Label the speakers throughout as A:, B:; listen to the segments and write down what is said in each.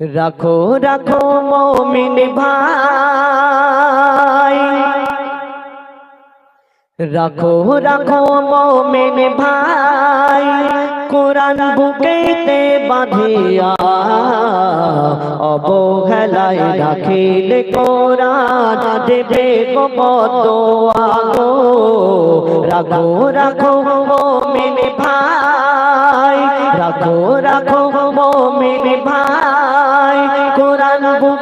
A: রাখো রাখো মমিন ভাই। রাখো রাখো মমিন ভাই। কোরআন বুকেতে বাঁধিয়া অবহেলায় রাখিলে কোরআন দেবে গো বদোয়া গো। রাখো রাখো মমিন ভাই। রাখো রাখো মমিন ভাই।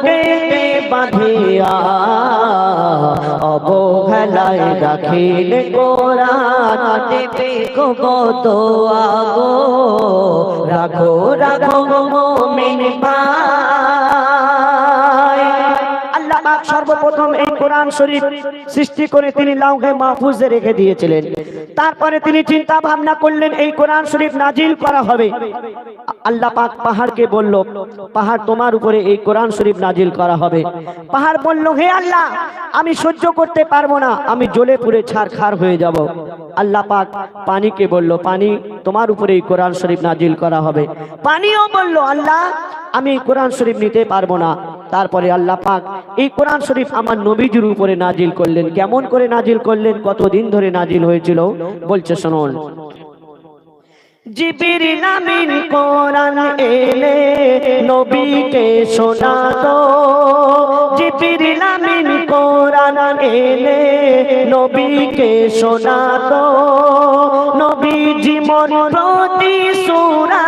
A: বুকেতে বাঁধিয়া অবহেলায় রাখিল কোরআন দেবে কত আগো। রাখো রাখো মমিন ভাই কোরআন শরীফ সৃষ্টি করে তিনি লাউহে মাহফুজে রেখে দিয়েছিলেন। তারপরে তিনি চিন্তা ভাবনা করলেন, এই কোরআন শরীফ নাজিল করা হবে। আল্লাহ পাক পাহাড়কে বলল, পাহাড় তোমার উপরে এই কোরআন শরীফ নাজিল করা হবে। পাহাড় বলল, হে আল্লাহ, আমি সহ্য করতে পারব না, আমি জ্বলে পুড়ে ছারখার হয়ে যাব। আল্লাহ পাক পানিকে বলল, পানি তোমার উপরে এই কোরআন শরীফ নাজিল করা হবে। পানিও বলল, আল্লাহ, আমি কোরআন শরীফ নিতে পারব না। তারপরে আল্লাহ পাক এই কোরআন শরীফ আমার নবীজির উপরে নাজিল করলেন। কেমন করে নাজিল করলেন? কতদিন ধরে নাজিল হয়েছিল? বলছে, শুনুন। জিবিরিল আমিন কোরআন এলে নবীকে শোনাতো জিবিরিল আমিন কোরআন এলে নবীকে শোনাতো নবী জীবন প্রতি সূরা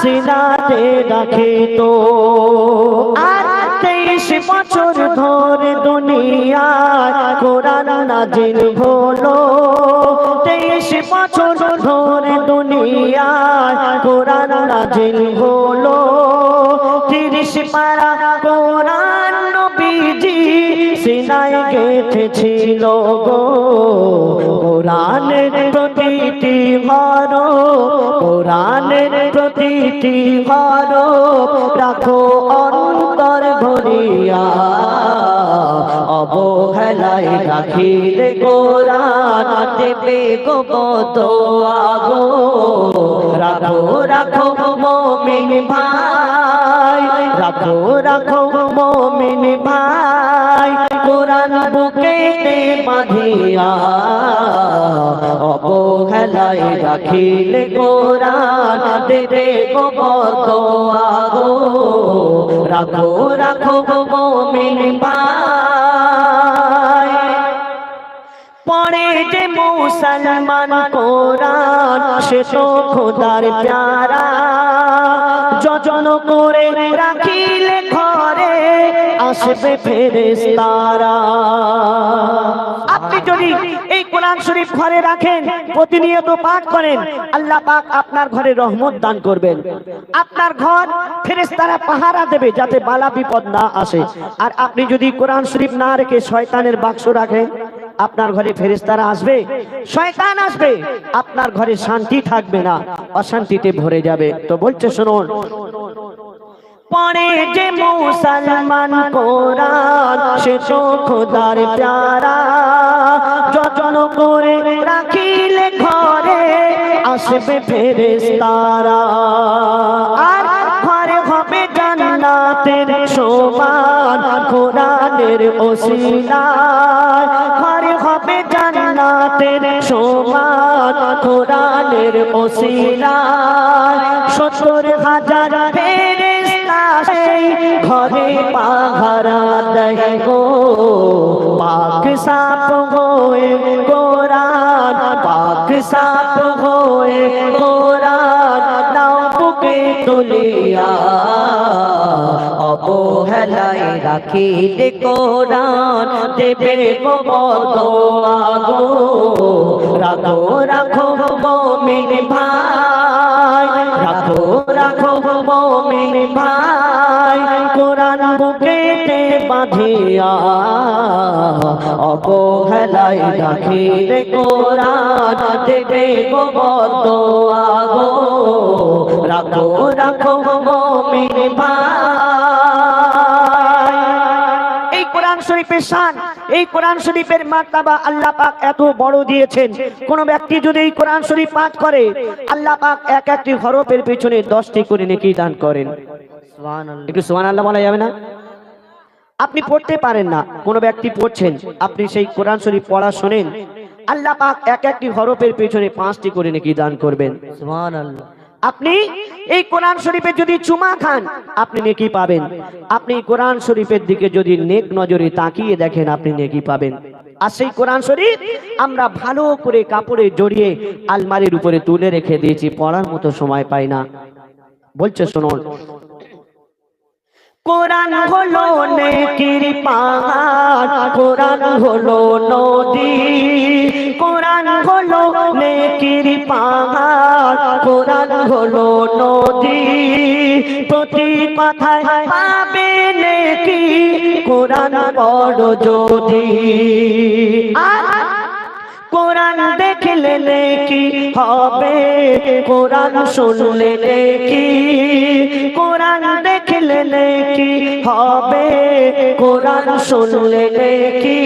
A: সিনাতে রাখিত। বছর ধরে দুনিয়ায় কোরআন নাজিল তেইশ বছর কোরআন তিরিশ পারা কোরআন নবীজি সিনাই গেথেছিল গো। কোরআনের প্রতিটি হর কোরআনের প্রতিটি হর রাখো অন্তর ভরিয়া। অবহেলায় রাখিলে কোরআন দেবে গো বদোয়া গো রাখো রাখো মমিন ভাই, রাখো রাখো মমিন ভাই, কোরআন বুকেতে বাঁধিয়া। অবহেলায় রাখিলে কোরআন দেবে গো বদোয়া গো রাখো রাখো মমিন ভাই। পড়ে যে মুসলমান কোরআন, সে তো খোদার প্যারা। যজন করে রাখিলে ঘরে, আসবে ফেরেশতারা। আপনি যদি কোরআন শরীফ ঘরে রাখেন, প্রতিনিয়ত পাঠ করেন, আল্লাহ পাক আপনার ঘরে রহমত দান করবেন। আপনার ঘর ফেরেশতারা পাহারা দেবে যাতে বালা বিপদ না আসে। আর আপনি যদি কোরআন শরীফ না রেখে শয়তানের বাক্স রাখেন, আপনার ঘরে ফেরেশতারা আসবে, শয়তান আসবে, আপনার ঘরে শান্তি থাকবে না, অশান্তিতে ভরে যাবে। তো বলছে, শুনুন। পড়ে যে মুসলমান কোরআন, সে তো খোদার প্যারা। যতন করে রাখিলে ঘরে আসবে ফেরেশতারা। আর ঘরে হবে জান্নাতের সমান কোরআনের ওসিলায় ঘরে হবে জান্নাতের সমান কোরআনের ওসিলায় সত্তর হাজার ফেরেশতা সেই ঘরে পাহারা দেয় গো। পাক সাপ হয়ে তুলিয়া অবহেলায় রাখিলে কোরআন। দেবে গো রাখো রাখো মমিন ভাই। রাখো রাখো মমিন ভাই। বুকেতে বাঁধিয়া অবহেলায় রাখিলে কোরআন দেবে রাখো রাখো ভাই। এই কোরআন শরীফের শান, এই কোরআন শরীফের মার্তাবা আল্লাহ পাক এত বড় দিয়েছেন। কোন ব্যক্তি যদি এই কোরআন শরীফ পাঠ করে, আল্লাহ পাক এক একটি হরফের পিছনে দশটি করে নেকি দান করেন। একটু সুমান আল্লাহ বলা যাবে না? আপনি পড়তে পারেন না কোন ব্যক্তি পড়ছেন আপনি সেই কোরআন শরীফ পড়া শোনেন আল্লাহ পাক এক একটি হরফের পেছনে পাঁচটি করে নাকি দান করবেন। আপনি এই কোরআন শরীফের যদি চুমা খান আপনি নেকি পাবেন। আপনি কোরআন শরীফের দিকে যদি নেক নজরে তাকিয়ে দেখেন আপনি নেকি পাবেন। আর সেই কোরআন শরীফ আমরা ভালো করে কাপড়ে জড়িয়ে আলমারির উপরে তুলে রেখে দিয়েছি পড়ার মতো সময় পাই না। বলছে শুনুন কোরআন হলো নেকির পাহাড়, কোরআন হলো নদী, কোরআন হলো নেকির পাহাড়, কোরআন হলো নদী। প্রতি কথায় পাবে নেকি, কোরআন বড় যদি। আর কোরআন দেখলে নেকি হবে? কোরআন শুনলে নেকি? কোরআন দেখলে নেকি হবে? কোরআন শুনলে নেকি?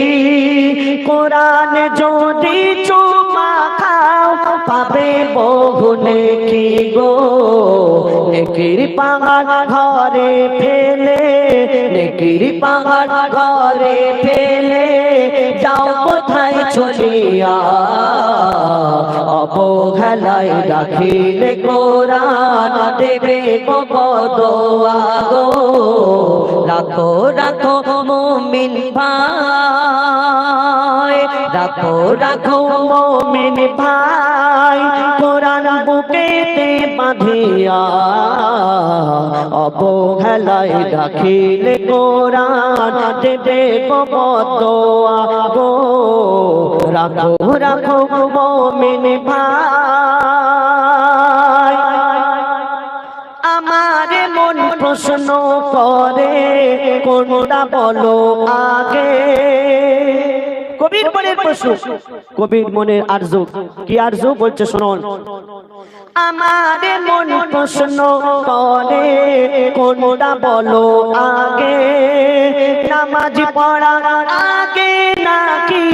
A: কোরআন যদি চুমা খাও, পাবে বহু নেকি গো। নেকির পাহাড় ঘরে ফেলে, নেকির পাহাড় ঘরে ফেলে। যাও কোথায় চলিয়া? অবহেলায় রাখিলে কোরআন দেবে গো। রাখো রাখো মুমিন ভাই। রাখো রাখো মুমিন ভাই। বুকেতে বাঁধিয়া অবহেলায় রাখিলে কোরআন দেবে কবদোয়া গো, রাখো রাখো মুমিন ভাই। আমার মন প্রশ্ন করে, কোনটা বলো আগে? কবির মনের প্রশ্ন কবির মনের আরজু। কি আরজু বলছে শুনুন। আমার মন প্রশ্ন করে, কোনটা বলো আগে? নামাজ পড়া আগে নাকি,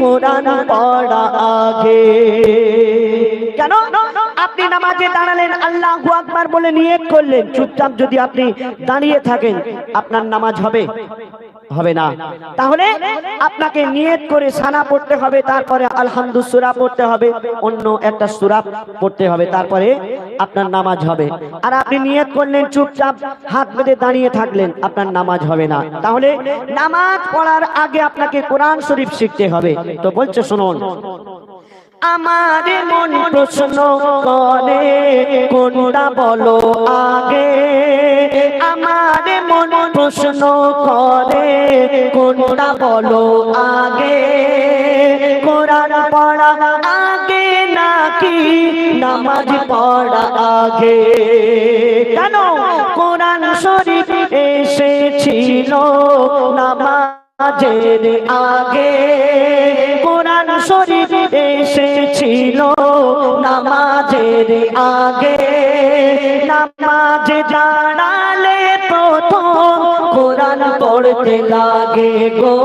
A: কোরআন পড়া আগে? কেন? আপনি নামাজে দাঁড়ালেন, আল্লাহ আকবার বলে নিয়ত করলেন। চুপচাপ যদি আপনি দাঁড়িয়ে থাকেন, আপনার নামাজ হবে। হবে না। তাহলে আপনাকে নিয়ত করে সানা পড়তে হবে, তারপরে আলহামদু সুরা পড়তে হবে, অন্য একটা সুরা পড়তে হবে, তারপরে আপনার নামাজ হবে। আর আপনি নিয়ত করলেন, চুপচাপ হাত বেঁধে দাঁড়িয়ে থাকলেন, আপনার নামাজ হবে না। তাহলে নামাজ পড়ার আগে আপনাকে কোরআন শরীফ শিখতে হবে। তো বলছে, শুনুন। আমার মন প্রশ্ন করে, কোনটা বলো আগে? আমার প্রশ্ন করে, কোনটা বলো আগে? কোরআন পড়া আগে নাকি নামাজ পড়া আগে? কেন? কোরআন শরীফ এসেছিল নামাজের আগে। কোরআন শরীফ এসেছিল নামাজের আগে। নামাজ কোরআন পড়তে লাগে গো।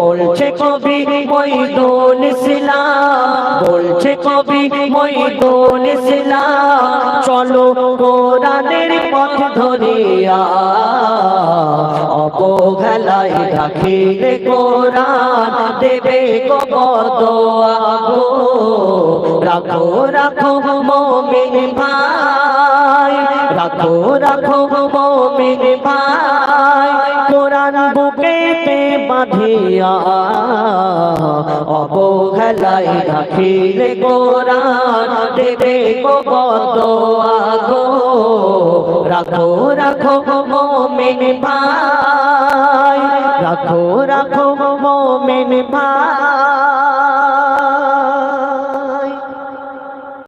A: বলছে কবি মইদুল ইসলাম, বলছে কবি মইদুল ইসলাম, চলো কোরআনের পথ ধরিয়া অবহেলায় রাখিলে কোরআন, দেবে কবদোয়া গো। রাখো রাখো মোমিন ভাই, রাখো রাখো মোমিন ভাই। বাঁধিয়া অবহেলাই রাখিলে কোরআন, দেবে কত গো রাখো রাখো মোমিন ভাই। রাখো রাখো মোমিন ভাই।